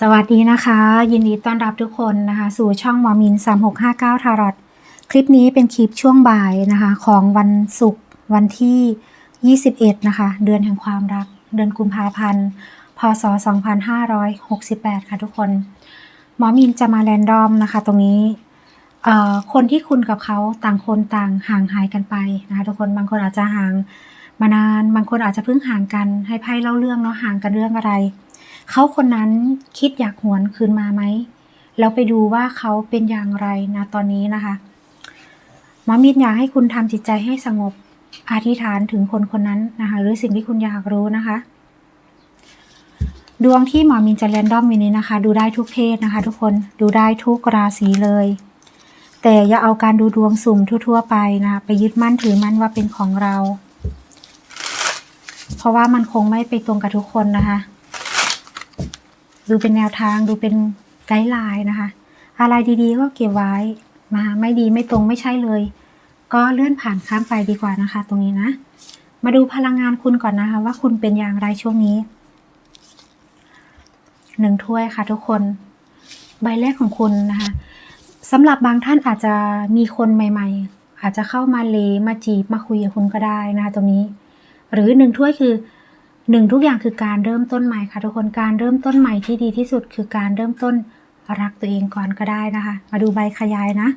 สวัสดีนะคะ ยินดีต้อนรับทุกคนนะคะ สู่ช่องมอมิน 3659 ทารอตคลิปนี้เป็นคลิปช่วงบ่ายนะคะ ของวันศุกร์วันที่ 21 นะคะ เดือนแห่งความรัก เดือนกุมภาพันธ์ พศ 2568 ค่ะทุกคนหมอมินจะมาแรนดอมนะคะ ตรงนี้คนที่คุณกับเขาต่างคนต่างห่างหายกันไปนะคะทุกคนบางคนอาจจะห่างมานานบางคนอาจจะเพิ่งห่างกันให้ไพ่เล่าเรื่องเนาะห่างกันเรื่องอะไร เขาคนนั้นคิดอยากหวนคืนมาไหม แล้วไปดูว่าเขาเป็นอย่างไรนะตอนนี้นะคะหมอมินอยากให้คุณทำจิตใจให้สงบอธิษฐานถึงคนคนนั้นนะคะ หรือสิ่งที่คุณอยากรู้นะคะ ดวงที่หมอมินจะแรนดอมอยู่นี้นะคะ ดูได้ทุกเพศนะคะ ทุกคนดูได้ทุกราศีเลย แต่อย่าเอาการดูดวงสุ่มทั่ว ๆ ไปนะคะไปยึดมั่นถือมั่นว่าเป็นของเรา เพราะว่ามันคงไม่ไปตรงกับทุกคนนะคะ ดูเป็นแนวทางดูเป็นไกด์ไลน์นะคะ อะไรดีๆ ก็เก็บไว้มาไม่ดีไม่ตรงไม่ใช่เลย ก็เลื่อนผ่านข้ามไปดีกว่านะคะ ตรงนี้นะ มาดูพลังงานคุณก่อนนะคะ ว่าคุณเป็นอย่างไรช่วงนี้หนึ่งถ้วยค่ะทุกคน ใบแรกของคุณนะคะสำหรับบางท่านอาจจะมีคนใหม่ ๆ อาจจะเข้ามาเลมาจีบมาคุยกับคุณก็ได้นะคะตรงนี้ หรือหนึ่งถ้วยคือ หนึ่งทุกอย่างคือการเริ่มต้นใหม่ค่ะทุกคนการเริ่มต้นใหม่ที่ดีที่สุดคือการเริ่มต้นรักตัวเองก่อนก็ได้นะคะ มาดูใบขยายนะ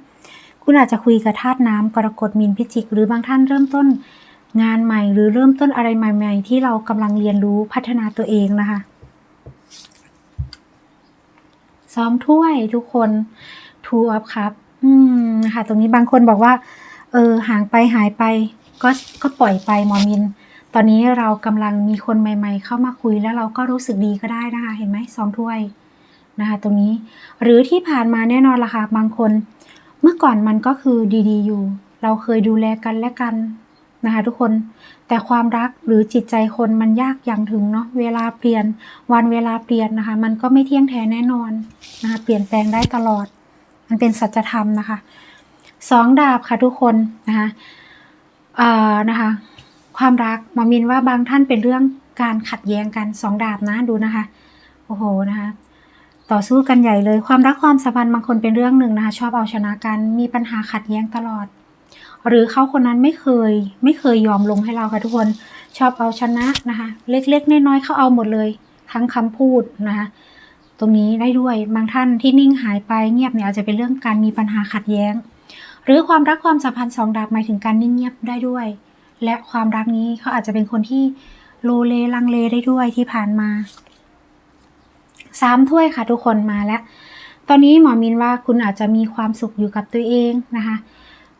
คุณอาจจะคุยกับธาตุน้ำกรกฎมีนพิจิก หรือบางท่านเริ่มต้นงานใหม่ หรือเริ่มต้นอะไรใหม่ ๆ ที่เรากำลังเรียนรู้พัฒนาตัวเองนะคะซ้อมถ้วยทุกคนทูอัพครับ อืมนะคะตรงนี้บางคนบอกว่า เออห่างไปหายไป ก็ก็ปล่อยไปหมอมิน ตอนนี้เรากำลังมีคนใหม่ ๆ เข้ามาคุยแล้วเราก็รู้สึกดีก็ได้นะคะ เห็นไหมสองถ้วยนะคะตรงนี้หรือที่ผ่านมาแน่นอนละค่ะบางคน เมื่อก่อนมันก็คือดีๆอยู่ เราเคยดูแลกันและกันนะคะทุกคนแต่ความรักหรือจิตใจคนมันยากอย่างถึงเนาะเวลาเปลี่ยนวันเวลาเปลี่ยนนะคะ มันก็ไม่เที่ยงแท้แน่นอนนะคะเปลี่ยนแปลงได้ตลอด มันเป็นสัจธรรมนะคะสองดาบค่ะทุกคนนะคะเอ่อนะคะ ความรักหมอมินว่าบางท่านเป็นเรื่องการขัดแย้งกันสองดาบนะดูนะคะ โอ้โหนะคะ ต่อสู้กันใหญ่เลย ความรักความสัมพันธ์บางคนเป็นเรื่องหนึ่งนะคะ ชอบเอาชนะกันมีปัญหาขัดแย้งตลอด หรือเขาคนนั้นไม่เคย ไม่เคยยอมลงให้เราค่ะทุกคนชอบเอาชนะนะคะ เล็กๆน้อยๆเขาเอาหมดเลย ทั้งคำพูดนะคะตรงนี้ได้ด้วยบางท่านที่นิ่งหายไปเงียบเนี่ยอาจจะเป็นเรื่องการมีปัญหาขัดแย้ง หรือความรักความสัมพันธ์สองดาบหมายถึงการนิ่งเงียบได้ด้วย และความรักนี้เขาอาจจะเป็นคนที่โลเลลังเลได้ด้วยที่ผ่านมาสามถ้วยค่ะทุกคนมาแล้ว ตอนนี้หมอมินว่าคุณอาจจะมีความสุขอยู่กับตัวเองนะคะ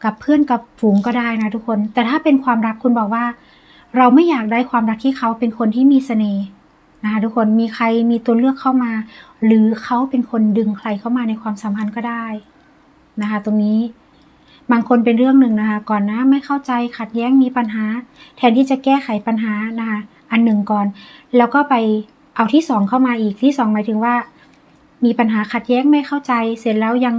กับเพื่อนกับฝูงก็ได้นะทุกคน แต่ถ้าเป็นความรักคุณบอกว่า เราไม่อยากได้ความรักที่เขาเป็นคนที่มีเสน่ห์นะคะทุกคนมีใครมีตัวเลือกเข้ามา หรือเขาเป็นคนดึงใครเข้ามาในความสัมพันธ์ก็ได้นะคะ ตรงนี้ บางคนเป็นเรื่องหนึ่งนะคะ ก่อนนะไม่เข้าใจขัดแย้งมีปัญหา แทนที่จะแก้ไขปัญหานะคะอันหนึ่งก่อน แล้วก็ไปเอาที่สองเข้ามาอีกที่สองหมายถึงว่า มีปัญหาขัดแย้งไม่เข้าใจ เสร็จแล้วยัง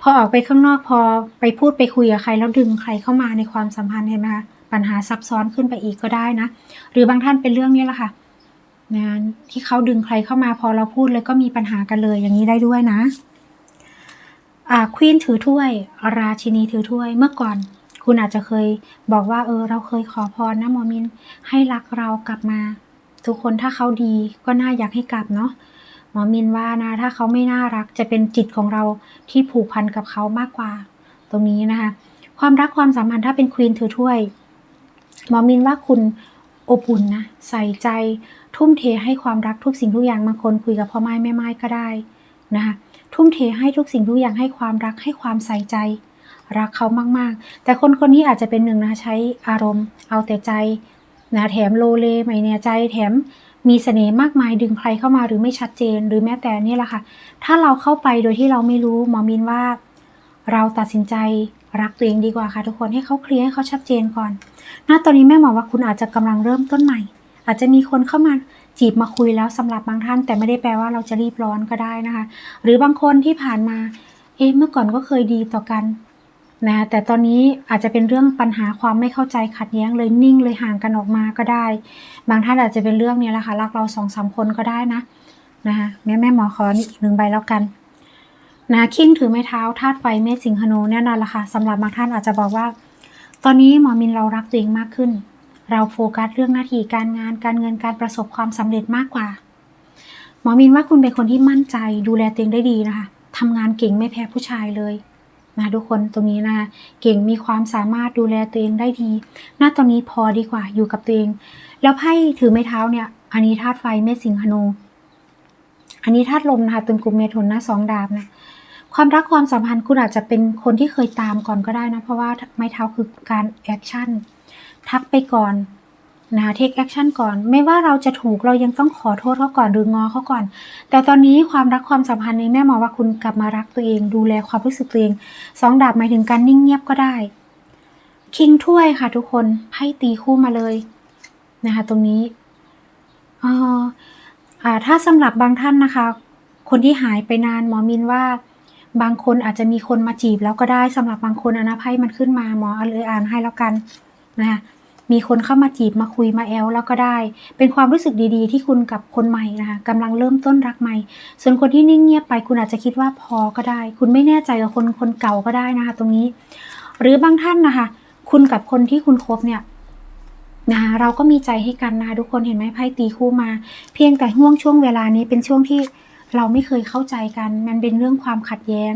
พอออกไปข้างนอกพอไปพูดไปคุยกับใครแล้วดึงใครเข้ามาในความสัมพันธ์เห็นไหมคะปัญหาซับซ้อนขึ้นไปอีกก็ได้นะ หรือบางท่านเป็นเรื่องนี้แหละค่ะนะที่เขาดึงใครเข้ามาพอเราพูดเลยก็มีปัญหากันเลยอย่างนี้ได้ด้วยนะ ควีนถือถ้วย ราชินีถือถ้วยเมื่อก่อน คุณอาจจะเคยบอกว่า เออ เราเคยขอพรนะหมอมิน ให้รักเรากลับมา ทุกคนถ้าเขาดีก็น่าอยากให้กลับเนาะหมอมินว่านะถ้าเขาไม่น่ารักจะเป็นจิตของเราที่ผูกพันกับเขามากกว่า ตรงนี้นะคะ ความรักความสัมพันธ์ถ้าเป็นควีนถือถ้วยหมอมินว่าคุณอบอุ่นนะใส่ใจทุ่มเทให้ความรักทุกสิ่งทุกอย่างบางคนคุยกับพ่อไม้แม่ไม้ก็ได้นะคะ ทุ่มเทให้ทุกสิ่งทุกอย่างให้ความรักให้ความใส่ใจ รักเขามากๆ แต่คนคนนี้อาจจะเป็นหนึ่งนะใช้อารมณ์ เอาแต่ใจนะแถมโลเลไม่แน่ใจ แถมมีเสน่ห์มากมายดึงใครเข้ามาหรือไม่ชัดเจน หรือแม้แต่นี่แหละค่ะ ถ้าเราเข้าไปโดยที่เราไม่รู้หมอมินว่า เราตัดสินใจรักตัวเองดีกว่าค่ะทุกคนให้เขาเคลียร์ให้เขาชัดเจนก่อน ณ ตอนนี้แม่หมอว่าคุณอาจจะกำลังเริ่มต้นใหม่ อาจจะมีคนเข้ามา จีบมาคุยแล้วสำหรับบางท่าน แต่ไม่ได้แปลว่าเราจะรีบร้อนก็ได้นะคะ หรือบางคนที่ผ่านมา เอ๊ะเมื่อก่อนก็เคยดีต่อกันนะแต่ตอนนี้อาจจะเป็นเรื่องปัญหาความไม่เข้าใจขัดแย้งเลยนิ่งเลยห่างกันออกมาก็ได้ บางท่านอาจจะเป็นเรื่องนี้แหละค่ะรักเราสองสามคนก็ได้นะนะคะแม่แม่หมอขออีกหนึ่งใบแล้วกันนะคิงถือไม้เท้าธาตุไฟเมษสิงหนูแน่นอนละค่ะสำหรับบางท่านอาจจะบอกว่า ตอนนี้หมอมินเรารักตัวเองมากขึ้น เราโฟกัสเรื่องหน้าที่การงานการเงินการประสบความสำเร็จมากกว่า หมอมินว่าคุณเป็นคนที่มั่นใจดูแลตัวเองได้ดีนะคะทำงานเก่งไม่แพ้ผู้ชายเลยนะทุกคนตรงนี้นะเก่งมีความสามารถดูแลตัวเองได้ดีหน้าตอนนี้พอดีกว่าอยู่กับตัวเอง แล้วไพ่ถือไม้เท้าเนี่ย อันนี้ธาตุไฟเมษสิงหนู อันนี้ธาตุลมนะคะตุนกลุ่มเมถุนนะสองดาบนะความรักความสัมพันธ์คุณอาจจะเป็นคนที่เคยตามก่อนก็ได้นะ เพราะว่าไม้เท้าคือการแอคชั่น ทักไปก่อนนะคะเทคแอคชั่นก่อน ไม่ว่าเราจะถูกเรายังต้องขอโทษเขาก่อนหรืองอเขาก่อน แต่ตอนนี้ความรักความสัมพันธ์นี้แม่มองว่าคุณกลับมารักตัวเอง ดูแลความรู้สึกตัวเองสองดาบหมายถึงการนิ่งเงียบก็ได้ คิงถ้วยค่ะทุกคนไพ่ตีคู่มาเลยนะคะตรงนี้เอ่อถ้าสำหรับบางท่านนะคะ คนที่หายไปนานหมอมินว่า บางคนอาจจะมีคนมาจีบแล้วก็ได้สำหรับบางคนอนะไพ่มันขึ้นมาหมอเอาเลยอ่านให้แล้วกันนะคะ มีคนเข้ามาจีบมาคุยมาแอลแล้วก็ได้ เป็นความรู้สึกดีๆ ที่คุณกับคนใหม่นะคะกำลังเริ่มต้นรักใหม่ ส่วนคนที่นิ่งเงียบไปคุณอาจจะคิดว่าพอก็ได้ คุณไม่แน่ใจกับคนคนเก่าก็ได้นะคะ ตรงนี้ หรือบางท่านนะคะ คุณกับคนที่คุณคบเนี่ยนะคะเราก็มีใจให้กันนะคะทุกคนเห็นไหมไพ่ตีคู่มา เพียงแต่ห่วงช่วงเวลานี้เป็นช่วงที่เราไม่เคยเข้าใจกัน มันเป็นเรื่องความขัดแย้ง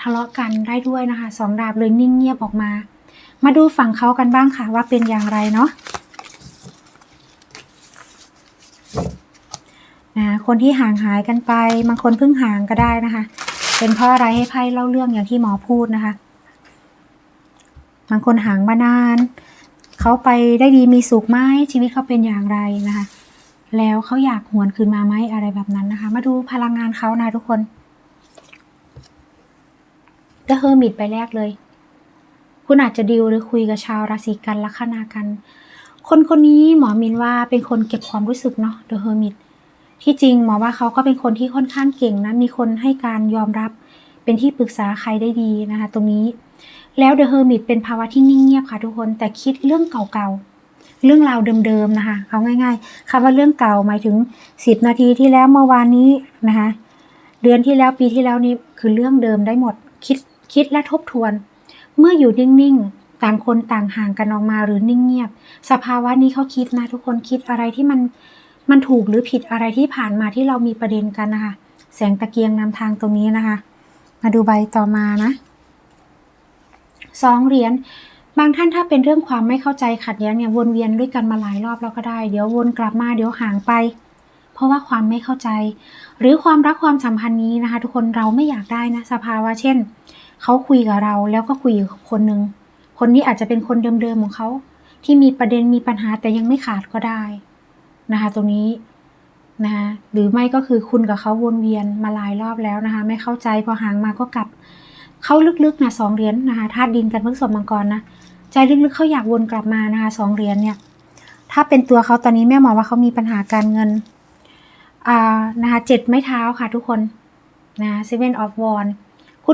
ทะเลาะกันได้ด้วยนะคะสองดาบเลยนิ่งเงียบออกมา มาดูฝั่งเขากันบ้างค่ะว่าเป็นอย่างไรเนาะนะคนที่ห่างหายกันไปบางคนเพิ่งห่างก็ได้นะคะ เป็นเพราะอะไรให้ไพ่เล่าเรื่องอย่างที่หมอพูดนะคะบางคนห่างมานาน เขาไปได้ดีมีสุขไหมชีวิตเขาเป็นอย่างไรนะคะ แล้วเขาอยากหวนคืนมาไหมอะไรแบบนั้นนะคะ มาดูพลังงานเขานะทุกคนเดอะเฮอร์มิตไปแรกเลย คุณอาจจะดิวหรือคุยกับชาวราศีกันลัคนากัน คนคนนี้หมอมินว่าเป็นคนเก็บความรู้สึกเนาะเดอะเฮอร์มิตที่จริงหมอว่าเขาก็เป็นคนที่ค่อนข้างเก่งนะ มีคนให้การยอมรับเป็นที่ปรึกษาใครได้ดีนะคะ ตรงนี้ แล้วเดอะเฮอร์มิตเป็นภาวะที่นิ่งเงียบค่ะทุกคน แต่คิดเรื่องเก่าๆ เรื่องราวเดิมๆนะคะเอาง่ายๆคำว่าเรื่องเก่าหมายถึงสิบนาทีที่แล้วเมื่อวานนี้นะคะ เดือนที่แล้วปีที่แล้วนี่คือเรื่องเดิมได้หมด คิดคิดและทบทวน เมื่ออยู่นิ่งๆ ต่างคนต่างห่างกันออกมาหรือนิ่งเงียบ สภาวะนี้เขาคิดนะทุกคนคิดอะไรที่มันมันถูกหรือผิดอะไรที่ผ่านมาที่เรามีประเด็นกันนะคะ แสงตะเกียงนำทางตรงนี้นะคะ มาดูใบต่อมานะสองเหรียญบางท่านถ้าเป็นเรื่องความไม่เข้าใจขัดแย้งเนี่ยวนเวียนด้วยกันมาหลายรอบแล้วก็ได้ เดี๋ยววนกลับมาเดี๋ยวห่างไป เพราะว่าความไม่เข้าใจ หรือความรักความสัมพันธ์นี้นะคะ ทุกคนเราไม่อยากได้นะสภาวะเช่น เขาคุยกับเราแล้วก็คุยกับคนหนึ่งคนนี้อาจจะเป็นคนเดิมๆของเขา ที่มีประเด็นมีปัญหาแต่ยังไม่ขาดก็ได้นะคะ ตรงนี้นะคะหรือไม่ก็คือคุณกับเขาวนเวียนมาหลายรอบแล้วนะคะ ไม่เข้าใจพอห่างมาก็กลับเขาลึกๆนะสองเหรียญนะคะธาตุดินกันพฤกษมังกรนะใจลึกๆเขาอยากวนกลับมานะคะสองเหรียญเนี่ย ถ้าเป็นตัวเขาตอนนี้แม่หมอว่าเขามีปัญหาการเงินอ่านะคะเจ็ดไม้เท้าค่ะทุกคนนะเซเว่นออฟวอน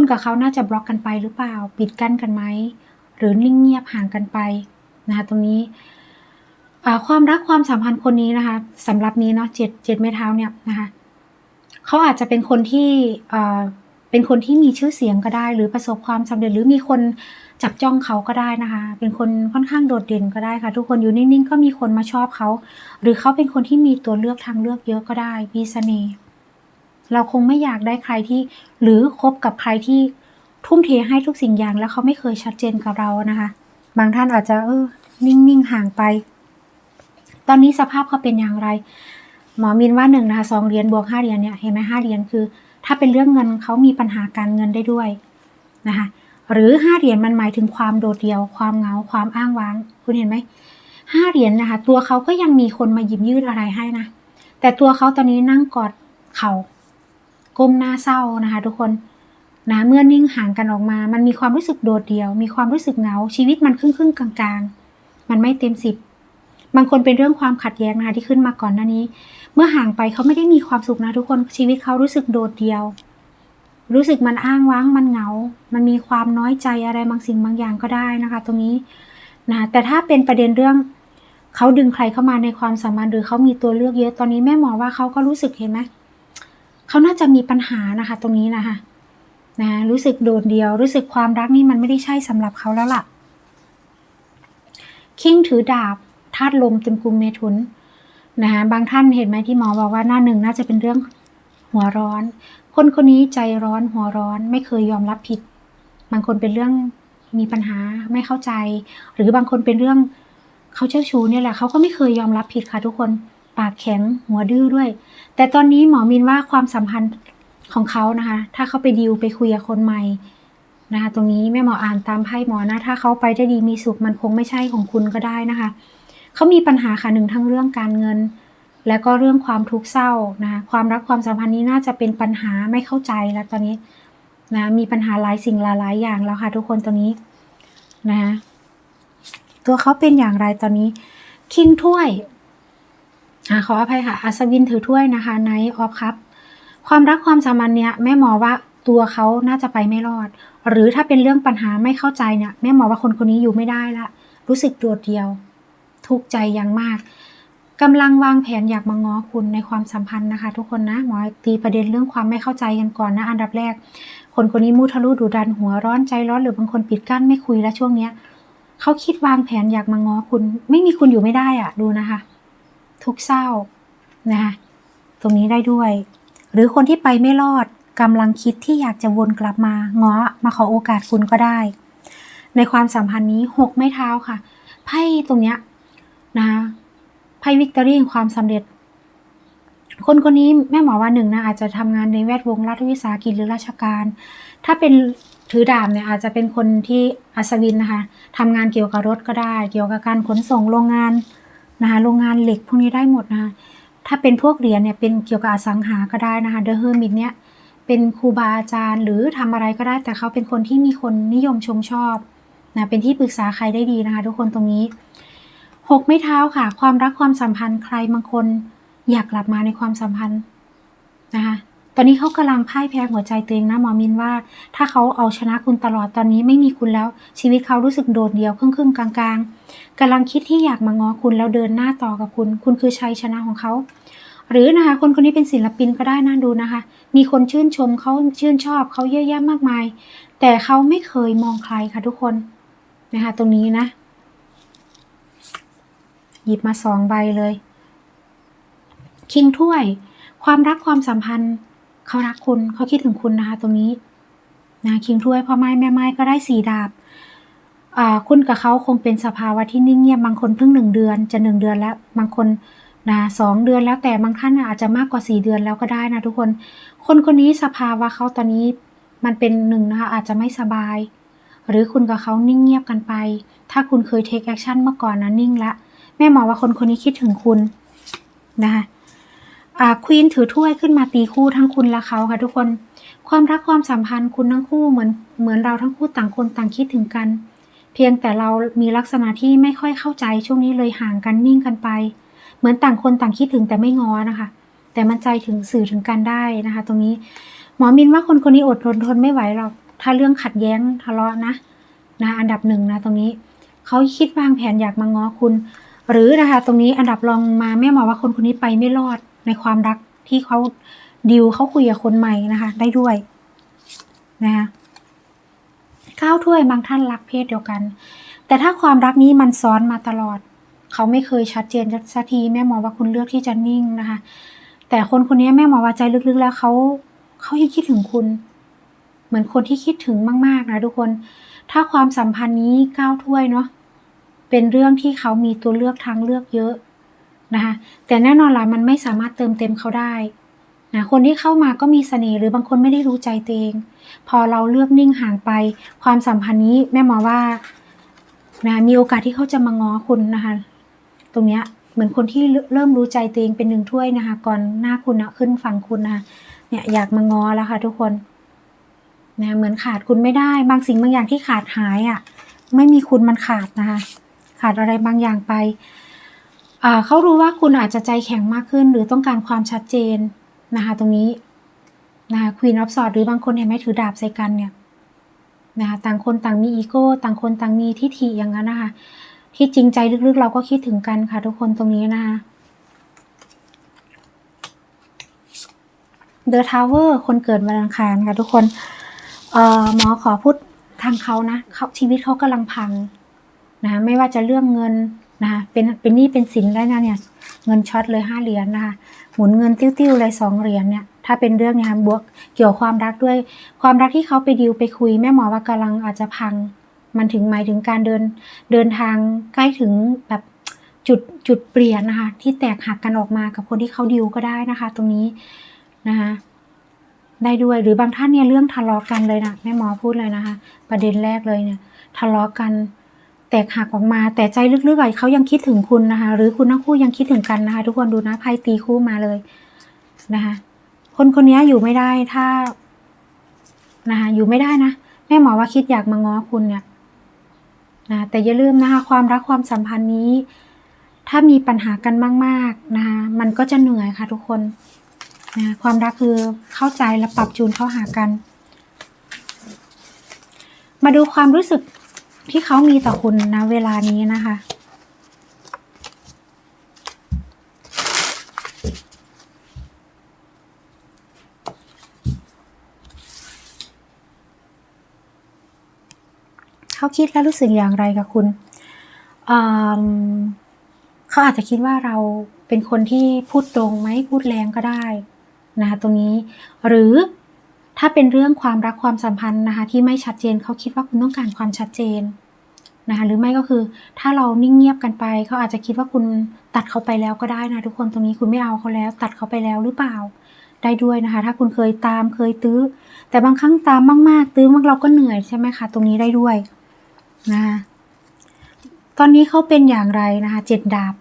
คุณกับเขาน่าจะบล็อกกันไปหรือเปล่า ปิดกั้นกันไหม หรือนิ่งเงียบห่างกันไปนะคะตรงนี้ความรักความสัมพันธ์คนนี้นะคะสำหรับนี้เนาะเจ็ดเจ็ดไม้เท้าเนี่ยนะคะเขาอาจจะเป็นคนที่เป็นคนที่มีชื่อเสียงก็ได้ หรือประสบความสำเร็จหรือมีคนจับจ้องเขาก็ได้นะคะ เป็นคนค่อนข้างโดดเด่นก็ได้ค่ะ ทุกคนอยู่นิ่งๆก็มีคนมาชอบเขา หรือเขาเป็นคนที่มีตัวเลือกทางเลือกเยอะก็ได้มีเสน่ห์ เราคงไม่อยากได้ใครที่ หรือคบกับใครที่ทุ่มเทให้ทุกสิ่งอย่าง แล้วเขาไม่เคยชัดเจนกับเรานะคะ บางท่านอาจจะเออนิ่งๆห่างไป ตอนนี้สภาพเขาเป็นอย่างไร หมอมินว่าหนึ่งนะคะสองเหรียญบวกห้าเหรียญเนี่ยเห็นไหมห้าเหรียญคือ ถ้าเป็นเรื่องเงินเขามีปัญหาการเงินได้ด้วยนะคะหรือห้าเหรียญมันหมายถึงความโดดเดี่ยว ความเหงาความอ้างว้าง คุณเห็นไหมห้าเหรียญนะคะ ตัวเขาก็ยังมีคนมาหยิบยื่นอะไรให้นะ แต่ตัวเขาตอนนี้นั่งกอดเขา่า ก้มหน้าเศร้านะคะทุกคนนะเมื่อนิ่งห่างกันออกมา มันมีความรู้สึกโดดเดี่ยว มีความรู้สึกเหงา ชีวิตมันครึ่งครึ่งๆกลางๆ มันไม่เต็มสิบบางคนเป็นเรื่องความขัดแย้งนะคะที่ขึ้นมาก่อนหน้านี้ เมื่อห่างไปเขาไม่ได้มีความสุขนะทุกคน ชีวิตเขารู้สึกโดดเดี่ยว รู้สึกมันอ้างว้าง มันเหงา มันมีความน้อยใจอะไรบางสิ่งบางอย่างก็ได้นะคะ ตรงนี้นะแต่ถ้าเป็นประเด็นเรื่องเขาดึงใครเข้ามาในความสัมพันธ์หรือเขามีตัวเลือกเยอะ ตอนนี้แม่หมอว่าเขาก็รู้สึกเห็นไหมเขาน่าจะมีปัญหานะคะ ตรงนี้นะคะนะรู้สึกโดดเดียว รู้สึกความรักนี่มันไม่ได้ใช่สำหรับเขาแล้วล่ะ คิงถือดาบธาตุลมเต็มกลุ่มเมถุนนะคะบางท่านเห็นไหมที่หมอบอกว่าหน้าหนึ่งน่าจะเป็นเรื่องหัวร้อน คนคนนี้ใจร้อนหัวร้อน ไม่เคยยอมรับผิด บางคนเป็นเรื่องมีปัญหาไม่เข้าใจ หรือบางคนเป็นเรื่องเขาเจ้าชู้เนี่ยแหละเขาก็ไม่เคยยอมรับผิดค่ะทุกคน ปากแข็งหัวดื้อด้วย แต่ตอนนี้หมอมินว่าความสัมพันธ์ของเขานะคะ ถ้าเขาไปดีลไปคุยกับคนใหม่นะคะตรงนี้แม่หมออ่านตามไพ่หมอนะ ถ้าเขาไปได้ดีมีสุขมันคงไม่ใช่ของคุณก็ได้นะคะเขามีปัญหาค่ะหนึ่งทั้งเรื่องการเงิน และก็เรื่องความทุกข์เศร้านะคะความรักความสัมพันธ์นี้น่าจะเป็นปัญหาไม่เข้าใจแล้วตอนนี้นะมีปัญหาหลายสิ่งหลายอย่างแล้วค่ะทุกคนตอนนี้นะตัวเขาเป็นอย่างไรตอนนี้คิงถ้วย ขออภัยค่ะ อัศวินถือถ้วยนะคะไนท์ออฟครับ ความรักความสัมพันธ์เนี่ยแม่หมอว่าตัวเขาน่าจะไปไม่รอด หรือถ้าเป็นเรื่องปัญหาไม่เข้าใจเนี่ยแม่หมอว่าคนคนนี้อยู่ไม่ได้ละ รู้สึกโดดเดียว ทุกข์ใจอย่างมากกำลังวางแผนอยากมาง้อคุณในความสัมพันธ์นะคะ ทุกคนนะหมอตีประเด็นเรื่องความไม่เข้าใจกันก่อนนะอันดับแรก คนคนนี้มูทะลุดุดันหัวร้อนใจร้อนหรือบางคนปิดกั้นไม่คุยแล้วช่วงเนี้ยเขาคิดวางแผนอยากมาง้อคุณ ไม่มีคุณอยู่ไม่ได้อะดูนะคะ ทุกเศร้านะคะตรงนี้ได้ด้วย หรือคนที่ไปไม่รอดกำลังคิดที่อยากจะวนกลับมาเง้อมาขอโอกาสคุณก็ได้ ในความสัมพันธ์นี้หกไม้เท้าค่ะไพ่ตรงเนี้ยนะคะไพ่วิกตอรี่ความสำเร็จ คนคนนี้แม่หมอว่าหนึ่งนะอาจจะทำงานในแวดวงรัฐวิสาหกิจหรือราชการ ถ้าเป็นถือดาบเนี่ยอาจจะเป็นคนที่อัศวินนะคะทำงานเกี่ยวกับรถก็ได้ เกี่ยวกับการขนส่งโรงงาน นะคะโรงงานเหล็กพวกนี้ได้หมดนะะถ้าเป็นพวกเหรียญเนี่ยเป็นเกี่ยวกับอสังหาก็ได้นะคะเดอะเฮอร์มิตเนี่ยเป็นครูบาอาจารย์ หรือทำอะไรก็ได้ แต่เขาเป็นคนที่มีคนนิยมชมชอบนะเป็นที่ปรึกษาใครได้ดีนะคะ ทุกคนตรงนี้หกไม้เท้าค่ะ ความรักความสัมพันธ์ใครบางคนอยากกลับมาในความสัมพันธ์นะคะ ตอนนี้เขากำลังพ่ายแพ้หัวใจตัวเองนะหมอมินว่า ถ้าเขาเอาชนะคุณตลอดตอนนี้ไม่มีคุณแล้ว ชีวิตเขารู้สึกโดดเดี่ยวครึ่งครึ่งๆกลางๆกำลังคิดที่อยากมาง้อคุณแล้วเดินหน้าต่อกับคุณ คุณคือชัยชนะของเขาหรือนะคะคนคนนี้เป็นศิลปินก็ได้น่าดูนะคะ มีคนชื่นชมเขาชื่นชอบเขาเยอะแยะมากมาย แต่เขาไม่เคยมองใครค่ะทุกคนนะคะตรงนี้นะ หยิบมาสองใบเลย คิงถ้วย ความรักความสัมพันธ์ เขารักคุณเขาคิดถึงคุณนะคะ ตรงนี้นะคิงถ้วยพ่อไม้แม่ไม้ก็ได้สี่ดาบอ่าคุณกับเขาคงเป็นสภาวะที่นิ่งเงียบ บางคนเพิ่งหนึ่งเดือนจะหนึ่งเดือนแล้ว บางคนนะสองเดือนแล้วแต่บางท่านอาจจะมากกว่าสี่เดือนแล้วก็ได้นะทุกคน คนคนนี้สภาวะเขาตอนนี้มันเป็นหนึ่งนะคะอาจจะไม่สบาย หรือคุณกับเขานิ่งเงียบกันไป ถ้าคุณเคยเทคแอคชั่นเมื่อก่อนนะนิ่งละ แม่หมอว่าคนคนนี้คิดถึงคุณนะคะ ควีนถือถ้วยขึ้นมาตีคู่ทั้งคุณและเขาค่ะทุกคน ความรักความสัมพันธ์คุณทั้งคู่เหมือนเหมือนเราทั้งคู่ต่างคนต่างคิดถึงกัน เพียงแต่เรามีลักษณะที่ไม่ค่อยเข้าใจช่วงนี้เลยห่างกันนิ่งกันไป เหมือนต่างคนต่างคิดถึงแต่ไม่ง้อนะคะ แต่มันใจถึงสื่อถึงกันได้นะคะ ตรงนี้หมอมินว่าคนคนนี้อดทนทนไม่ไหวหรอกถ้าเรื่องขัดแย้งทะเลาะนะนะอันดับหนึ่งนะตรงนี้เขาคิดวางแผนอยากมาง้อคุณ หรือนะคะ ตรงนี้อันดับรองมาแม่หมอว่าคนคนนี้ไปไม่รอด ในความรักที่เขาดิวเขาคุยกับคนใหม่นะคะ ได้ด้วยนะคะก้าวถ้วยบางท่านรักเพศเดียวกัน แต่ถ้าความรักนี้มันซ้อนมาตลอด เขาไม่เคยชัดเจนสักทีแม่หมอว่าคุณเลือกที่จะนิ่งนะคะ แต่คนคนนี้แม่หมอว่าใจลึกๆแล้วเขาเขายังคิดถึงคุณ เหมือนคนที่คิดถึงมากๆนะทุกคน ถ้าความสัมพันธ์นี้ก้าวถ้วยเนาะเป็นเรื่องที่เขามีตัวเลือกทางเลือกเยอะ นะคะแต่แน่นอนละมันไม่สามารถเติมเต็มเขาได้นะคนที่เข้ามาก็มีเสน่ห์หรือบางคนไม่ได้รู้ใจตัวเอง พอเราเลือกนิ่งห่างไป ความสัมพันธ์นี้แม่หมอว่านะมีโอกาสที่เขาจะมาง้อคุณนะคะตรงเนี้ยเหมือนคนที่เริ่มรู้ใจตัวเองเป็นหนึ่งถ้วยนะคะ ก่อนหน้าคุณนะขึ้นฝั่งคุณนะเนี่ยอยากมาง้อแล้วค่ะ ทุกคนนะเหมือนขาดคุณไม่ได้ บางสิ่งบางอย่างที่ขาดหายอะ่ะ ไม่มีคุณมันขาดนะคะ ขาดอะไรบางอย่างไป เขารู้ว่าคุณอาจจะใจแข็งมากขึ้น หรือต้องการความชัดเจนนะคะตรงนี้นะคะควีนออฟสอดหรือบางคนเห็นไหมถือดาบใส่กันเนี่ยนะคะต่างคนต่างมีอีโก้ต่างคนต่างมีทิฐิอย่างนั้นนะคะ ที่จริงใจลึกๆ เราก็คิดถึงกันค่ะทุกคนตรงนี้นะคะ The Tower คนเกิดวันอังคารค่ะทุกคนเอ่อหมอขอพูดทางเขานะเขาชีวิตเขากำลังพังนะไม่ว่าจะเรื่องเงิน นะคะเป็นเป็นหนี้เป็นสินได้นะเนี่ยเงินช็อตเลยห้าเหรียญนะคะหมุนเงินติ้วๆเลยสองเหรียญเนี่ยถ้าเป็นเรื่องเนี่ยบวกเกี่ยวความรักด้วย ความรักที่เขาไปดีลไปคุยแม่หมอว่ากำลังอาจจะพัง มันถึงหมายถึงการเดินเดินทางใกล้ถึงแบบจุดจุดเปลี่ยนนะคะ ที่แตกหักกันออกมากับคนที่เขาดีลก็ได้นะคะ ตรงนี้นะคะได้ด้วยหรือบางท่านเนี่ยเรื่องทะเลาะกันเลยนะแม่หมอพูดเลยนะคะ ประเด็นแรกเลยเนี่ยทะเลาะกัน แตกหักออกมาแต่ใจลึกๆอะเขายังคิดถึงคุณนะคะ หรือคุณทั้งคู่ยังคิดถึงกันนะคะทุกคนดูนะไพ่ตีคู่มาเลยนะคะคนคนนี้อยู่ไม่ได้ถ้านะคะอยู่ไม่ได้นะแม่หมอว่าคิดอยากมาง้อคุณเนี่ยนะแต่อย่าลืมนะคะความรักความสัมพันธ์นี้ ถ้ามีปัญหากันมากๆนะคะมันก็จะเหนื่อยค่ะทุกคนนะความรักคือเข้าใจและปรับจูนเข้าหากัน มาดูความรู้สึก ที่เขามีต่อคุณนะเวลานี้นะคะเขาคิดและรู้สึกอย่างไรกับคุณเขาอาจจะคิดว่าเราเป็นคนที่พูดตรงไหมพูดแรงก็ได้นะคะตรงนี้ หรือ ถ้าเป็นเรื่องความรักความสัมพันธ์นะคะ ที่ไม่ชัดเจนเขาคิดว่าคุณต้องการความชัดเจนนะคะหรือไม่ก็คือถ้าเรานิ่งเงียบกันไปเขาอาจจะคิดว่าคุณตัดเขาไปแล้วก็ได้นะทุกคนตรงนี้คุณไม่เอาเขาแล้ว ตัดเขาไปแล้วหรือเปล่า ได้ด้วยนะคะ ถ้าคุณเคยตามเคยตื้อ แต่บางครั้งตามมากๆ ตื้อมากเราก็เหนื่อยใช่ไหมคะตรงนี้ได้ด้วยนะคะตอนนี้เขาเป็นอย่างไรนะคะเจ็ดดาบ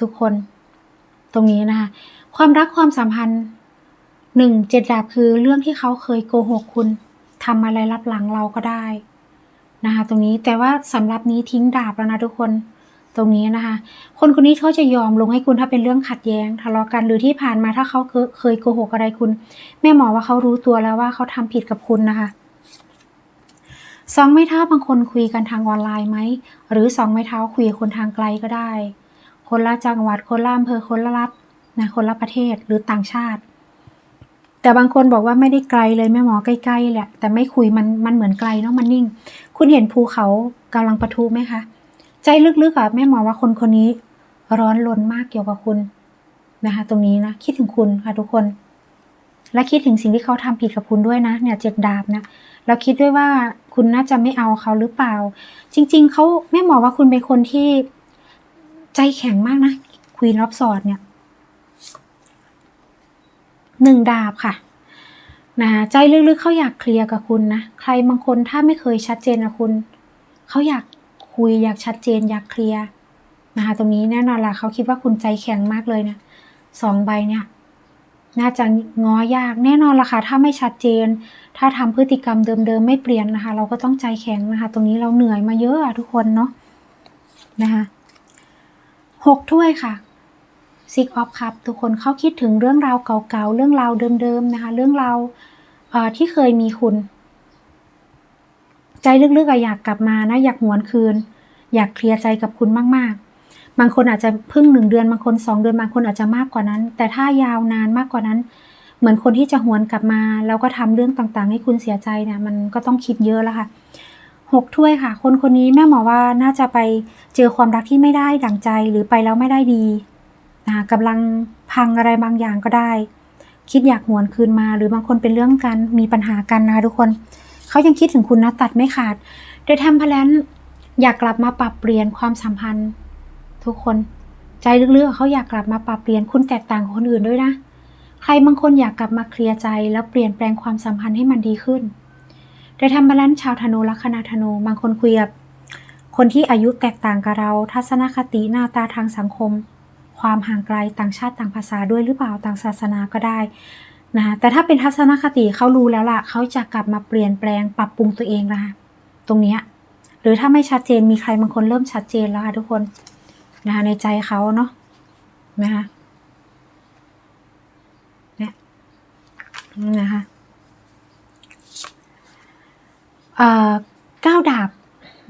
ทุกคน ตรงนี้นะคะความรักความสัมพันธ์ หนึ่งเจ็ดดาบคือเรื่องที่เขาเคยโกหกคุณทำอะไรรับหลังเราก็ได้นะคะตรงนี้แต่ว่าสำหรับนี้ทิ้งดาบแล้วนะทุกคนตรงนี้นะคะ คนคนนี้เขาจะยอมลงให้คุณถ้าเป็นเรื่องขัดแย้งทะเลาะกันหรือที่ผ่านมาถ้าเขาเคยโกหกอะไรคุณ แม่หมอว่าเขารู้ตัวแล้วว่าเขาทำผิดกับคุณนะคะสองไม้เท้าบางคนคุยกันทางออนไลน์ไหมหรือสองไม้เท้าคุยกับคนทางไกลก็ได้ คนละจังหวัดคนละอำเภอคนละรัฐนะคนละประเทศหรือต่างชาติ แต่บางคนบอกว่าไม่ได้ไกลเลยแม่หมอใกล้ๆแหละแต่ไม่คุยมันมันเหมือนไกลเนาะมันนิ่ง คุณเห็นภูเขากำลังปะทุไหมคะ ใจลึกๆอะแม่หมอว่าคนคนนี้ ร้อนรนมากเกี่ยวกับคุณนะคะ ตรงนี้นะคิดถึงคุณค่ะทุกคน และคิดถึงสิ่งที่เขาทำผิดกับคุณด้วยนะ เนี่ยเจ็ดดาบนะแล้วคิดด้วยว่าคุณน่าจะไม่เอาเขาหรือเปล่า จริง ๆเขาแม่หมอว่าคุณเป็นคนที่ใจแข็งมากนะควีนรอบสอดเนี่ย หนึ่งดาบค่ะนะใจลึกๆเขาอยากเคลียร์กับคุณนะใครบางคนถ้าไม่เคยชัดเจนกับคุณเขาอยากคุยอยากชัดเจนอยากเคลียร์นะคะตรงนี้แน่นอนล่ะเขาคิดว่าคุณใจแข็งมากเลยนะสองใบเนี่ย น่าจะง้อยากแน่นอนล่ะค่ะถ้าไม่ชัดเจน ถ้าทำพฤติกรรมเดิมๆไม่เปลี่ยนนะคะ เราก็ต้องใจแข็งนะคะ ตรงนี้เราเหนื่อยมาเยอะอะทุกคนเนาะนะคะหกถ้วยค่ะ ซิกออฟครับทุกคนเขาคิดถึงเรื่องราวเก่าๆ เรื่องราวเดิมๆนะคะ เรื่องราวที่เคยมีคุณ ใจลึกๆอยากกลับมานะ อยากหวนคืน อยากเคลียร์ใจกับคุณมากๆ บางคนอาจจะเพิ่งหนึ่งเดือนบางคนสองเดือนบางคนอาจจะมากกว่านั้น แต่ถ้ายาวนานมากกว่านั้น เหมือนคนที่จะหวนกลับมา แล้วก็ทำเรื่องต่างๆ ให้คุณเสียใจเนี่ยมันก็ต้องคิดเยอะแล้วค่ะหกถ้วยค่ะ คนคนนี้แม่หมอว่าน่าจะไปเจอความรักที่ไม่ได้ดั่งใจหรือไปแล้วไม่ได้ดี กำลังพังอะไรบางอย่างก็ได้ คิดอยากหวนคืนมา หรือบางคนเป็นเรื่องกันมีปัญหากันนะทุกคน เขายังคิดถึงคุณนะตัดไม่ขาดโดยทำพลนอยากกลับมาปรับเปลี่ยนความสัมพันธ์ ทุกคนใจลึกๆเขาอยากกลับมาปรับเปลี่ยนคุณแตกต่างกับคนอื่นด้วยนะ ใครบางคนอยากกลับมาเคลียร์ใจ แล้วเปลี่ยนแปลงความสัมพันธ์ให้มันดีขึ้นโดยทำบาลานซ์ชาวธนูลัคนาธนูบางคนคุยกับคนที่อายุแตกต่างกับเรา ทัศนคติหน้าตาทางสังคม ความห่างไกลต่างชาติต่างภาษาด้วยหรือเปล่าต่างศาสนาก็ได้นะแต่ถ้าเป็นทัศนคติเขารู้แล้วล่ะเขาจะกลับมาเปลี่ยนแปลงปรับปรุงตัวเองนะคะตรงเนี้ยหรือถ้าไม่ชัดเจนมีใครบางคนเริ่มชัดเจนแล้วค่ะทุกคนนะคะในใจเขาเนาะนะคะเนี่ยนะคะเอ่อก้าวดาบ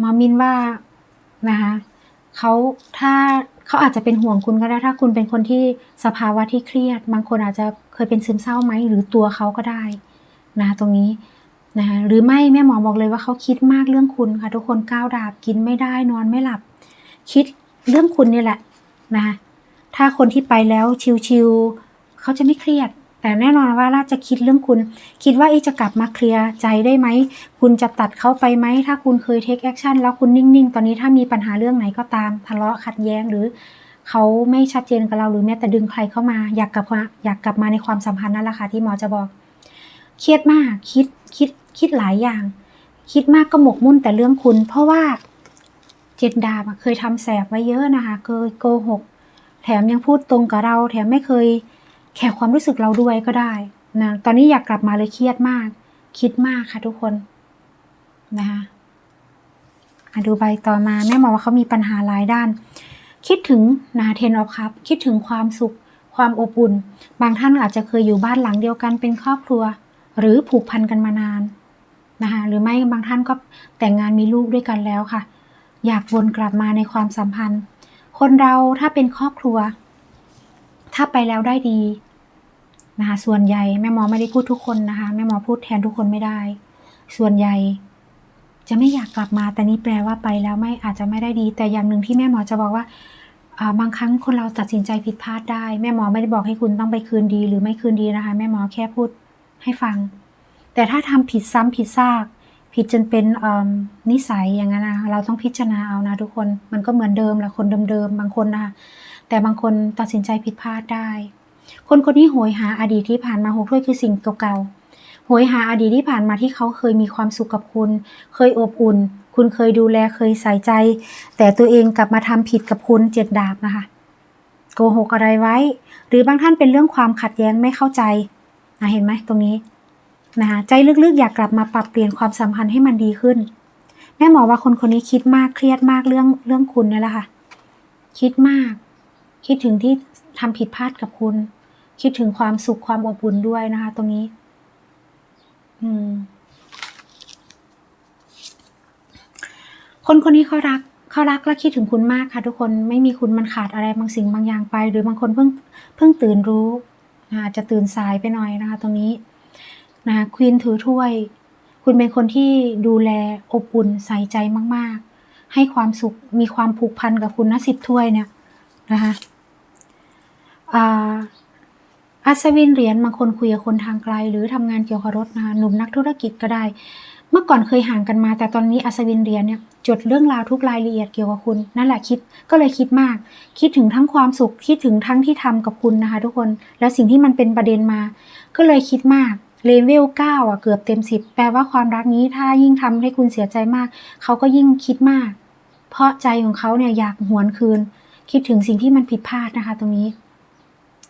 มามินว่านะคะเขาถ้า เขาอาจจะเป็นห่วงคุณก็ได้ถ้าคุณเป็นคนที่สภาวะที่เครียด บางคนอาจจะเคยเป็นซึมเศร้าไหมหรือตัวเขาก็ได้นะตรงนี้นะคะหรือไม่แม่หมอบอกเลยว่าเขาคิดมากเรื่องคุณค่ะ ทุกคนก้าวดาบกินไม่ได้นอนไม่หลับ คิดเรื่องคุณเนี่ยแหละนะคะถ้าคนที่ไปแล้วชิวๆเขาจะไม่เครียด แต่แน่นอนว่าน่าจะคิดเรื่องคุณ คิดว่าอ๊ะจะกลับมาเคลียร์ใจได้ไหม คุณจะตัดเขาไปไหม ถ้าคุณเคยเทคแอคชั่นแล้วคุณนิ่ง ๆ ตอนนี้ถ้ามีปัญหาเรื่องไหนก็ตาม ทะเลาะขัดแย้งหรือเขาไม่ชัดเจนกับเราหรือแม้แต่ดึงใครเข้ามา อยากกลับมาอยากกลับมาในความสัมพันธ์นั่นแหละค่ะที่หมอจะบอก เครียดมากคิดคิดคิดหลายอย่าง คิดมากก็หมกมุ่นแต่เรื่องคุณ เพราะว่าเจ็ดดาบเคยทำแสบไว้เยอะนะคะเคยโกหก แถมยังพูดตรงกับเรา แถมไม่เคย แคร์ความรู้สึกเราด้วยก็ได้นะตอนนี้อยากกลับมาเลยเครียดมาก คิดมากค่ะทุกคนนะคะอะดูใบต่อมาแม่หมอว่าเขามีปัญหาหลายด้าน คิดถึงนาเทนออฟครับ คิดถึงความสุข ความอบอุ่น บางท่านอาจจะเคยอยู่บ้านหลังเดียวกันเป็นครอบครัว หรือผูกพันกันมานานนะคะหรือไม่บางท่านก็แต่งงานมีลูกด้วยกันแล้วค่ะ อยากวนกลับมาในความสัมพันธ์ คนเราถ้าเป็นครอบครัว ถ้าไปแล้วได้ดีนะคะส่วนใหญ่แม่หมอไม่ได้พูดทุกคนนะคะแม่หมอพูดแทนทุกคนไม่ได้ ส่วนใหญ่จะไม่อยากกลับมาแต่นี่แปลว่าไปแล้วไม่อาจจะไม่ได้ดี แต่อย่างหนึ่งที่แม่หมอจะบอกว่าบางครั้งคนเราตัดสินใจผิดพลาดได้ แม่หมอไม่ได้บอกให้คุณต้องไปคืนดี หรือไม่คืนดีนะคะ แม่หมอแค่พูดให้ฟัง แต่ถ้าทำผิดซ้ำผิดซาก ผิดจนเป็นนิสัยอย่างนั้นนะเราต้องพิจารณาเอานะทุกคนมันก็เหมือนเดิมแหละคนเดิมๆบางคนนะคะ แต่บางคนตัดสินใจผิดพลาดได้ คนคนนี้โหยหาอดีตที่ผ่านมาหกถ้วยคือสิ่งเก่าๆโหยหาอดีตที่ผ่านมาที่เขาเคยมีความสุขกับคุณ เคยอบอุ่น คุณเคยดูแลเคยใส่ใจ แต่ตัวเองกลับมาทำผิดกับคุณเจ็ดดาบนะคะโกหกอะไรไว้ หรือบางท่านเป็นเรื่องความขัดแย้งไม่เข้าใจเห็นไหมตรงนี้นะคะใจลึกๆ อยากกลับมาปรับเปลี่ยนความสัมพันธ์ให้มันดีขึ้น แม่หมอว่าคนคนนี้คิดมากเครียดมากเรื่องเรื่องคุณเนี่ยแหละค่ะ คิดมาก คิดถึงที่ทำผิดพลาดกับคุณ คิดถึงความสุขความอบอุ่นด้วยนะคะ ตรงนี้ อืม คนคนนี้เขารักเขารักและคิดถึงคุณมากค่ะ ทุกคนไม่มีคุณมันขาดอะไรบางสิ่งบางอย่างไป หรือบางคนเพิ่งเพิ่งตื่นรู้อาจจะตื่นสายไปหน่อยนะคะ ตรงนี้นะควีนถือถ้วย คุณเป็นคนที่ดูแลอบอุ่นใส่ใจมาก ๆ ให้ความสุขมีความผูกพันกับคุณนะสิบถ้วยเนี่ยนะคะ อ่าอัศวินเหรียญบางคนคุยกับคนทางไกล หรือทำงานเกี่ยวกับรถนะคะหนุ่มนักธุรกิจก็ได้ เมื่อก่อนเคยห่างกันมา แต่ตอนนี้อัศวินเหรียญเนี่ยจดเรื่องราวทุกรายละเอียดเกี่ยวกับคุณ นั่นแหละคิดก็เลยคิดมาก คิดถึงทั้งความสุขคิดถึงทั้งที่ทำกับคุณนะคะ ทุกคนแล้วสิ่งที่มันเป็นประเด็นมา ก็เลยคิดมากเลเวลเก้าอะเกือบเต็มสิบแปลว่าความรักนี้ถ้ายิ่งทำให้คุณเสียใจมาก เขาก็ยิ่งคิดมาก เพราะใจของเขาเนี่ยอยากหวนคืน คิดถึงสิ่งที่มันผิดพลาดนะคะ ตรงนี้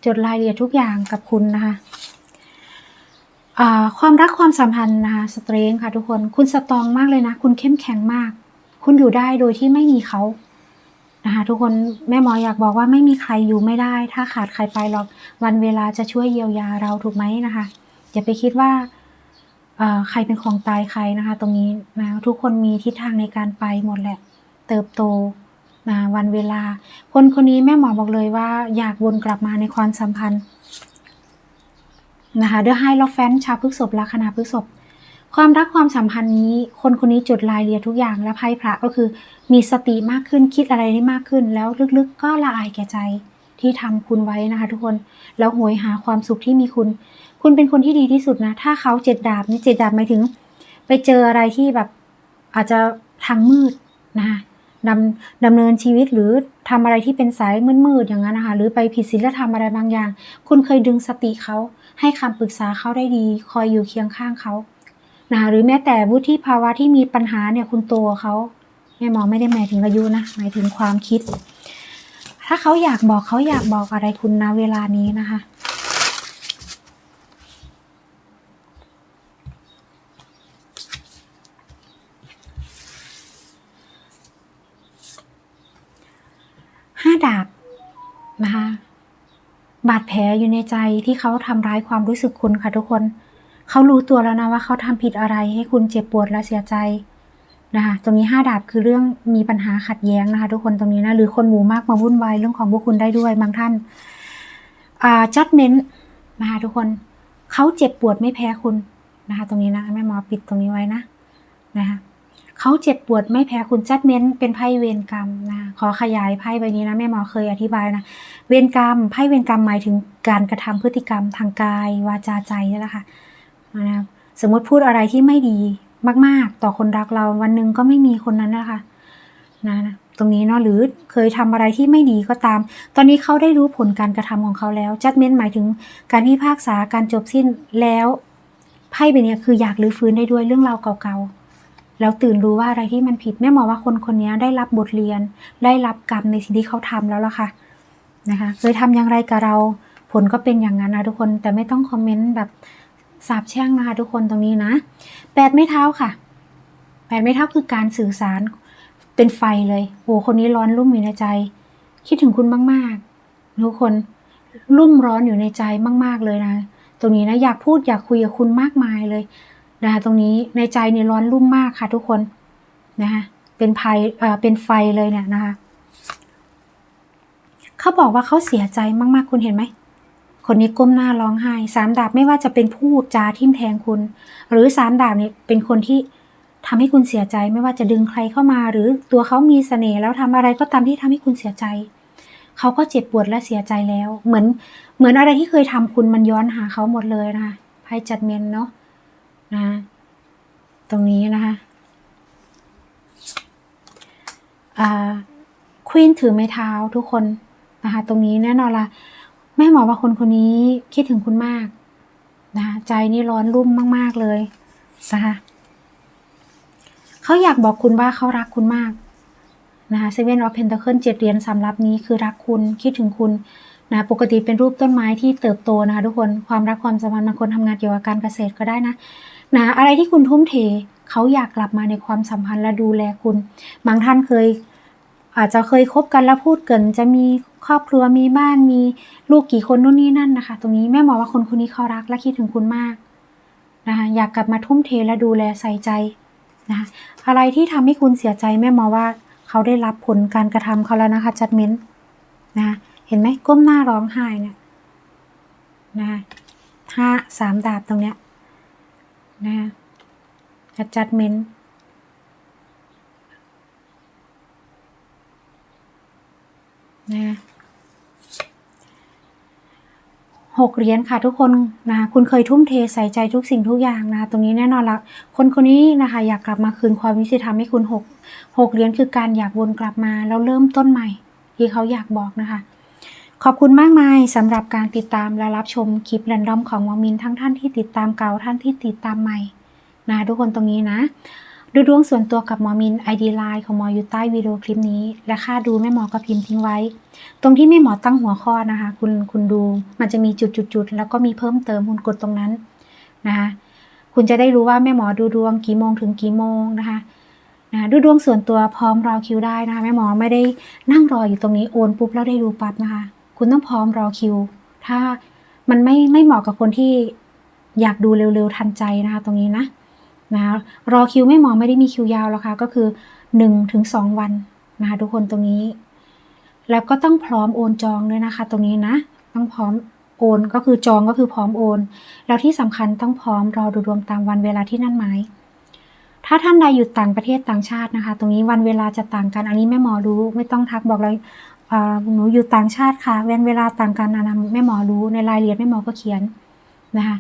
จดรายละเอียดทุกอย่างกับคุณนะคะความรักความสัมพันธ์นะคะสเตรงค่ะทุกคนคุณสตรองมากเลยนะ คุณเข้มแข็งมาก คุณอยู่ได้โดยที่ไม่มีเขานะคะทุกคนแม่หมออยากบอกว่าไม่มีใครอยู่ไม่ได้ ถ้าขาดใครไปหรอกวันเวลาจะช่วยเยียวยาเราถูกไหมนะคะอย่าไปคิดว่าใครเป็นของตายใครนะคะ ตรงนี้นะทุกคนมีทิศทางในการไปหมดแหละ เติบโต นะวันเวลา คนคนนี้แม่หมอบอกเลยว่า อยากวนกลับมาในความสัมพันธ์นะคะเดอะไฮโลแฟนชาวพฤกษภลัคนาพฤกษภความรักความสัมพันธ์นี้ คนคนนี้จดรายละเอียดทุกอย่างและไพ่พระก็คือ มีสติมากขึ้นคิดอะไรได้มากขึ้น แล้วลึกๆ ก็ละอายแก่ใจที่ทำคุณไว้นะคะ ทุกคนแล้วโหยหาความสุขที่มีคุณ คุณเป็นคนที่ดีที่สุดนะ ถ้าเขาเจ็ดดาบนี่เจ็ดดาบหมายถึง ไปเจออะไรที่แบบอาจจะทางมืดนะคะ ดำดำเนินชีวิตหรือทำอะไรที่เป็นสายมืดๆอย่างนั้นนะคะ หรือไปผิดศีลธรรมอะไรบางอย่าง คุณเคยดึงสติเขา ให้คำปรึกษาเขาได้ดี คอยอยู่เคียงข้างเขานะคะหรือแม้แต่วุฒิภาวะที่มีปัญหาเนี่ยคุณโตเขาแม่หมอไม่ได้หมายถึงอายุนะหมายถึงความคิด ถ้าเขาอยากบอกเขาอยากบอกอะไรคุณนะเวลานี้นะคะ ห้าดาบนะคะ บาดแผลอยู่ในใจที่เขาทำร้ายความรู้สึกคุณค่ะทุกคน เขารู้ตัวแล้วนะว่าเขาทำผิดอะไรให้คุณเจ็บปวดและเสียใจนะคะตรงนี้ห้าดาบคือเรื่องมีปัญหาขัดแย้งนะคะ ทุกคนตรงนี้นะหรือคนหมู่มากมาวุ่นวายเรื่องของพวกคุณได้ด้วยบางท่านอ่า judgment นะคะทุกคนเขาเจ็บปวดไม่แพ้คุณนะคะ ตรงนี้นะแม่หมอปิดตรงนี้ไว้นะนะคะ เขาเจ็บปวดไม่แพ้คุณจัดเม้นเป็นไพ่เวรกรรมนะขอขยายไพ่ใบนี้นะแม่หมอเคยอธิบายนะเวรกรรมไพ่เวรกรรมหมายถึงการกระทำพฤติกรรมทางกายวาจาใจนี่แหละค่ะนะสมมติพูดอะไรที่ไม่ดีมาก ๆ ต่อคนรักเราวันหนึ่งก็ไม่มีคนนั้นนะคะนะตรงนี้เนาะหรือเคยทำอะไรที่ไม่ดีก็ตาม ตอนนี้เขาได้รู้ผลการกระทำของเขาแล้วจัดเม้นหมายถึงการพิพากษาการจบสิ้นแล้วไพ่ใบเนี้ยคืออยากรื้อฟื้นได้ด้วยเรื่องราวเก่าๆ แล้วตื่นรู้ว่าอะไรที่มันผิดแม่หมอว่าคนคนนี้ได้รับบทเรียน ได้รับกรรมในสิ่งที่เขาทำแล้วล่ะค่ะนะคะเคยทำอย่างไรกับเรา ผลก็เป็นอย่างนั้นนะทุกคนแต่ไม่ต้องคอมเมนต์แบบสาบแช่งนะคะทุกคนตรงนี้นะแปดไม้เท้าค่ะแปดไม้เท้าคือการสื่อสารเป็นไฟเลยโอ้คนนี้ร้อนรุ่มอยู่ในใจ คิดถึงคุณมากๆทุกคนรุ่มร้อนอยู่ในใจมาก ๆเลยนะ ตรงนี้นะอยากพูดอยากคุยกับคุณมากมายเลย นะคะตรงนี้ในใจเนี่ยร้อนรุ่มมากค่ะทุกคนนะคะเป็นไฟเอ่อเป็นไฟเลยเนี่ยนะคะเขาบอกว่าเขาเสียใจมากๆคุณเห็นไหมคนนี้ก้มหน้าร้องไห้สามดาบไม่ว่าจะเป็นพูดจาทิมแทงคุณ หรือสามดาบเนี่ยเป็นคนที่ทำให้คุณเสียใจไม่ว่าจะดึงใครเข้ามา หรือตัวเขามีเสน่ห์แล้วทำอะไรก็ตามที่ทำให้คุณเสียใจ เขาก็เจ็บปวดและเสียใจแล้ว เหมือนเหมือนอะไรที่เคยทำคุณมันย้อนหาเขาหมดเลยนะคะไพ่จัดเมนเนาะ นะตรงนี้นะคะอ่าควีนถือไม้เท้าทุกคนนะคะตรงนี้แน่นอนละแม่หมอว่าคนคนนี้คิดถึงคุณมากนะคะใจนี่ร้อนรุ่มมาก ๆ เลยนะคะเขาอยากบอกคุณว่าเขารักคุณมากนะคะเซเว่นออฟเพนทาเคิลเจ็ดเหรียญสำรับนี้คือรักคุณคิดถึงคุณนะปกติเป็นรูปต้นไม้ที่เติบโตนะคะทุกคนความรักความสัมพันธ์บางคนทำงานเกี่ยวกับการเกษตรก็ได้นะ นะอะไรที่คุณทุ่มเทเขาอยากกลับมาในความสัมพันธ์และดูแลคุณ บางท่านเคย อาจจะเคยคบกันแล้วพูดเกิน จะมีครอบครัวมีบ้านมีลูกกี่คนนู่นนี่นั่นนะคะ ตรงนี้แม่หมอว่าคนคนนี้เขารักและคิดถึงคุณมากนะคะอยากกลับมาทุ่มเทและดูแลใส่ใจนะคะอะไรที่ทำให้คุณเสียใจแม่หมอว่าเขาได้รับผลการกระทำเขาแล้วนะคะจัดเม้นนะะเห็นไหมก้มหน้าร้องไห้เนี่ยนะคะห้าสามดาบตรงเนี้ย นะคะจัดเม้นนะหกเหรียญค่ะทุกคนนะคะคุณเคยทุ่มเทใส่ใจทุกสิ่งทุกอย่างนะคะตรงนี้แน่นอนละคนคนนี้นะคะอยากกลับมาคืนความยุติธรรมให้คุณหกหกเหรียญคือการอยากวนกลับมาแล้วเริ่มต้นใหม่ที่เขาอยากบอกนะคะ ขอบคุณมากมายสำหรับการติดตามและรับชมคลิปแรนดอมของมอมินทั้งท่านที่ติดตามเก่าท่านที่ติดตามใหม่นะคะทุกคนตรงนี้นะดูดวงส่วนตัวกับหมอมิน ID Line ของหมออยู่ใต้วิดีโอคลิปนี้ และค่าดูแม่หมอก็พิมพ์ทิ้งไว้ ตรงที่แม่หมอตั้งหัวข้อนะคะ คุณคุณดูมันจะมีจุดๆๆแล้วก็มีเพิ่มเติมคุณกดตรงนั้นนะคะคุณจะได้รู้ว่าแม่หมอดูดวงกี่โมงถึงกี่โมงนะคะนะดูดวงส่วนตัวพร้อมรอคิวได้นะคะแม่หมอไม่ได้นั่งรออยู่ตรงนี้โอนปุ๊บแล้วได้รู้ปั๊บนะคะ คุณต้องพร้อมรอคิว ถ้ามันไม่ไม่เหมาะกับคนที่อยากดูเร็วๆทันใจนะคะตรงนี้นะนะคะรอคิวไม่เหมอไม่ได้มีคิวยาวแล้วค่ะก็คือ1นถึงสวันนะคะทุกคนตรงนี้ แล้วก็ต้องพร้อมโอนจองด้วยนะคะ ตรงนี้นะ ต้องพร้อมโอนก็คือจองก็คือพร้อมโอน แล้วที่สำคัญต้องพร้อมรอดูดวงตามวันเวลาที่นั่นหมายถ้าท่านใดอยู่ต่างประเทศต่างชาตินะคะ ตรงนี้วันเวลาจะต่างกัน อันนี้แม่หมอรู้ไม่ต้องทักบอกเลย หนูอยู่ต่างชาติค่ะเว้นเวลาต่างกันนะแม่หมอรู้ในรายละเอียดแม่หมอก็เขียนนะคะ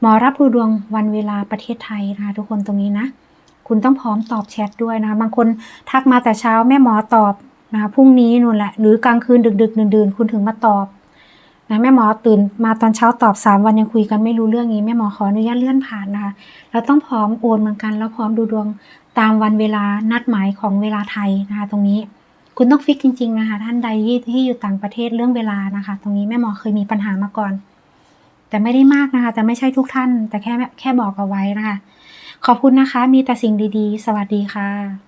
หมอรับดูดวงวันเวลาประเทศไทยนะคะทุกคนตรงนี้นะ คุณต้องพร้อมตอบแชทด้วยนะ บางคนทักมาแต่เช้าแม่หมอตอบนะะพรุ่งนี้นู่นแหละ หรือกลางคืนดึกดึกๆดื่นๆคุณถึงมาตอบนะแม่หมอตื่นมาตอนเช้าตอบสามวันยังคุยกันไม่รู้เรื่องนี้แม่หมอขออนุญาตเลื่อนผ่านนะคะเราต้องพร้อมโอนเหมือนกันแล้วพร้อมดูดวงตามวันเวลานัดหมายของเวลาไทยนะคะตรงนี้ คุณต้องฟิกจริงๆนะคะท่านใดที่อยู่ต่างประเทศเรื่องเวลานะคะ ตรงนี้แม่หมอเคยมีปัญหามาก่อน แต่ไม่ได้มากนะคะ แต่ไม่ใช่ทุกท่าน แต่แค่แค่บอกเอาไว้นะคะ ขอบคุณนะคะ มีแต่สิ่งดีๆ สวัสดีค่ะ